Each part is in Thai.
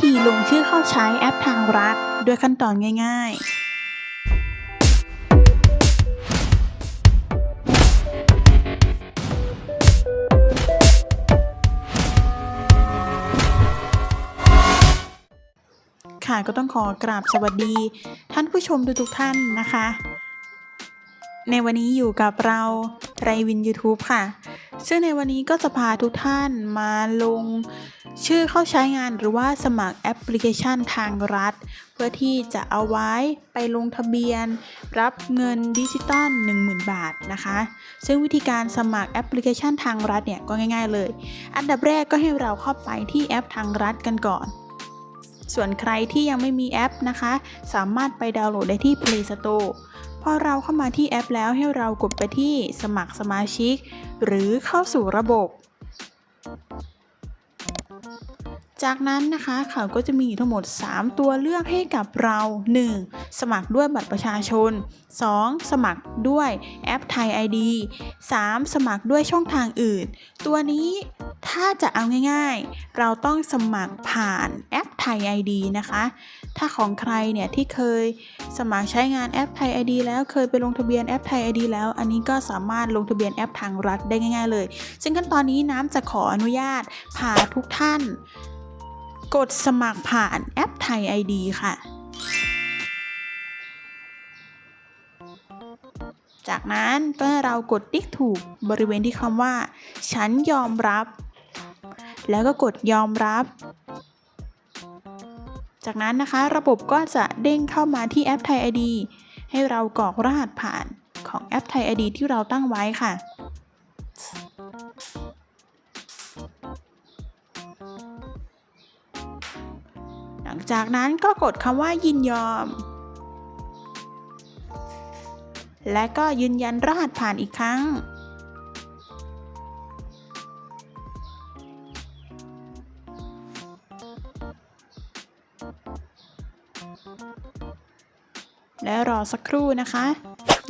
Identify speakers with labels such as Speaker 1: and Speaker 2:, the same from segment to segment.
Speaker 1: ธีลงชื่อเข้าใช้แอปทางรัฐ ด้วยขั้นตอนง่าย ๆค่ะก็ต้องขอกราบสวัสดี ท่านผู้ชมทุกๆท่านนะคะ ในวันนี้อยู่กับเราไรวิน YouTube ค่ะ ซึ่งในวันนี้ก็จะพาทุกท่านมาลงชื่อเข้าใช้งานหรือว่าสมัครแอปพลิเคชันทางรัฐ เพื่อที่จะเอาไว้ไปลงทะเบียน รับเงินดิจิตอล10,000 บาทนะคะ ซึ่งวิธีการสมัครแอปพลิเคชันทางรัฐเนี่ยก็ง่ายๆเลย อันดับแรกก็ให้เราเข้าไปที่แอปทางรัฐกันก่อน ส่วนใครที่ยังไม่มีแอปนะคะ สามารถไปดาวน์โหลดได้ที่ Play Store อเราเข้ามาที่แอปแล้วให้เรากดไปที่สมัครสมาชิก หรือเข้าสู่ระบบ จากนั้นนะคะเขาก็จะมีทั้งหมด 3 ตัวเลือกให้กับเรา 1. สมัครด้วยบัตรประชาชน 2. สมัครด้วยแอปไทย ID 3. สมัครด้วยช่องทางอื่น ตัวนี้ถ้าจะเอาง่ายๆ เราต้องสมัครผ่านแอปไทย ID นะคะ ถ้าของใครเนี่ยที่เคยสมัครใช้งานแอปไทย ID แล้วเคยไปลงทะเบียนแอปไทย ID แล้ว อันนี้ก็สามารถลงทะเบียนแอปทางรัฐได้ง่ายๆเลย ซึ่งขั้นตอนนี้น้ำจะขออนุญาตพาทุกท่าน กดสมัครผ่านแอปไทย ID ค่ะ จากนั้นก็ให้เรากดติ๊กถูกบริเวณที่คำว่า ฉันยอมรับ แล้วก็กดยอมรับ จากนั้นนะคะ ระบบก็จะเด้งเข้ามาที่แอปไทย ID ให้เรากรอกรหัสผ่านของแอปไทย ID ที่เราตั้งไว้ค่ะ หลังจากนั้นก็กดคำว่ายินยอม และก็ยืนยันรหัสผ่านอีกครั้ง และรอสักครู่นะคะ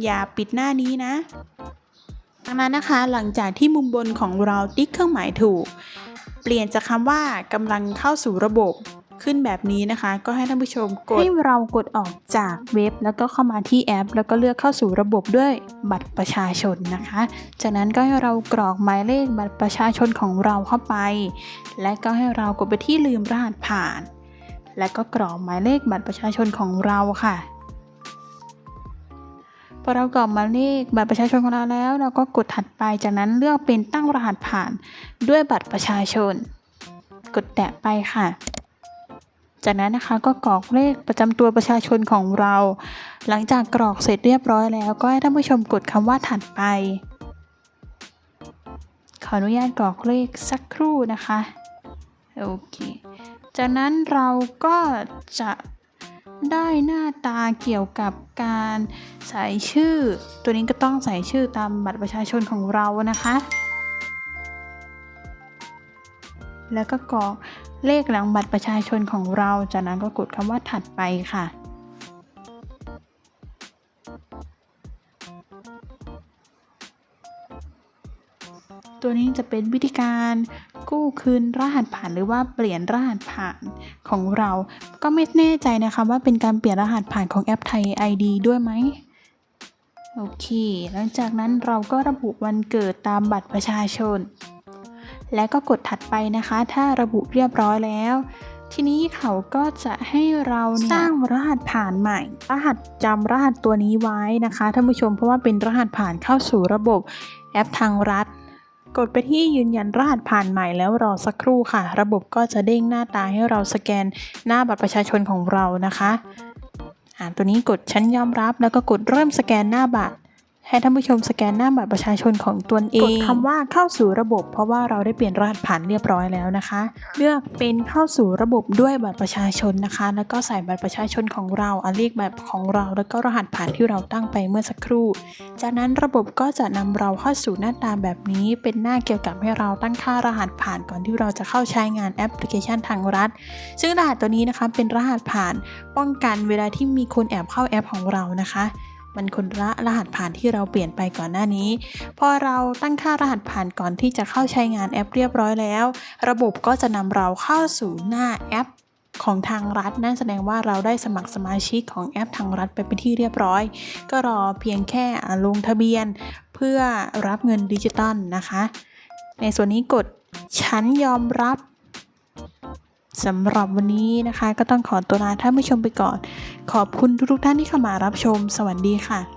Speaker 1: อย่าปิดหน้านี้นะดังนั้นนะคะหลังจากที่มุมบนของเราติ๊กเครื่องหมายถูก เปลี่ยนจากคำว่ากำลังเข้าสู่ระบบขึ้นแบบนี้นะคะ ก็ให้ท่านผู้ชมกดให้เรากดออกจากเว็บ แล้วก็เข้ามาที่แอป แล้วก็เลือกเข้าสู่ระบบด้วยบัตรประชาชนนะคะ จากนั้นก็ให้เรากรอกหมายเลขบัตรประชาชนของเราเข้าไป และก็ให้เรากดไปที่ลืมรหัสผ่าน และก็กรอกหมายเลขบัตรประชาชนของเราค่ะพอเรากรอกหมายเลขบัตรประชาชนของเราแล้ว เราก็กดถัดไปจากนั้นเลือกเป็นตั้งรหัสผ่านด้วยบัตรประชาชน กดแตะไปค่ะ จากนั้นนะคะก็กรอกเลขประจำตัวประชาชนของเรา หลังจากกรอกเสร็จเรียบร้อยแล้ว ก็ให้ท่านผู้ชมกดคำว่าถัดไปขออนุญาตกรอกเลขสักครู่นะคะ โอเค จากนั้นเราก็จะได้หน้าตาเกี่ยวกับการใส่ชื่อ ตัวนี้ก็ต้องใส่ชื่อตามบัตรประชาชนของเรานะคะ แล้วก็กรอกเลขหลังบัตรประชาชนของเรา จากนั้นก็กดคำว่าถัดไปค่ะ ตัวนี้จะเป็นวิธีการ กู้คืนรหัสผ่านหรือว่าเปลี่ยนรหัสผ่านของเรา ก็ไม่แน่ใจนะคะว่าเป็นการเปลี่ยนรหัสผ่านของแอปไทย ID ด้วยไหมโอเค หลังจากนั้นเราก็ระบุวันเกิดตามบัตรประชาชน และก็กดถัดไปนะคะ ถ้าระบุเรียบร้อยแล้ว ทีนี้เขาก็จะให้เราสร้างรหัสผ่านใหม่ รหัสจำรหัสตัวนี้ไว้นะคะท่านผู้ชมเพราะว่าเป็นรหัสผ่านเข้าสู่ระบบแอปทางรัฐ กดไปที่ยืนยันรหัสผ่านใหม่แล้วรอสักครู่ค่ะ ระบบก็จะเด้งหน้าตาให้เราสแกนหน้าบัตรประชาชนของเรานะคะอ่าตัวนี้กดฉันยอมรับแล้วก็กดเริ่มสแกนหน้าบัตร ให้ท่านผู้ชมสแกนหน้าบัตรประชาชนของตนเอง กดคำว่าเข้าสู่ระบบ เพราะว่าเราได้เปลี่ยนรหัสผ่านเรียบร้อยแล้วนะคะ เลือกเป็นเข้าสู่ระบบด้วยบัตรประชาชนนะคะ แล้วก็ใส่บัตรประชาชนของเราอเลขแบบของเราแล้วก็รหัสผ่านที่เราตั้งไปเมื่อสักครู่ จากนั้นระบบก็จะนำเราเข้าสู่หน้าตาแบบนี้เป็นหน้าเกี่ยวกับให้เราตั้งค่ารหัสผ่านก่อนที่เราจะเข้าใช้งานแอปพลิเคชันทางรัฐ ซึ่งรหัสตัวนี้นะคะเป็นรหัสผ่านป้องกันเวลาที่มีคนแอบเข้าแอปของเรานะคะ มันคนละรหัสผ่านที่เราเปลี่ยนไปก่อนหน้านี้ พอเราตั้งค่ารหัสผ่านก่อนที่จะเข้าใช้งานแอปเรียบร้อยแล้ว ระบบก็จะนำเราเข้าสู่หน้าแอปของทางรัฐนั่นแสดงว่าเราได้สมัครสมาชิกของแอปทางรัฐไปเป็นที่เรียบร้อย ก็รอเพียงแค่ลงทะเบียนเพื่อรับเงินดิจิตอลนะคะ ในส่วนนี้กดฉันยอมรับ สำหรับวันนี้นะคะ ก็ต้องขอตัวลาท่านผู้ชมไปก่อน ขอบคุณทุกๆท่านที่เข้ามารับชม สวัสดีค่ะ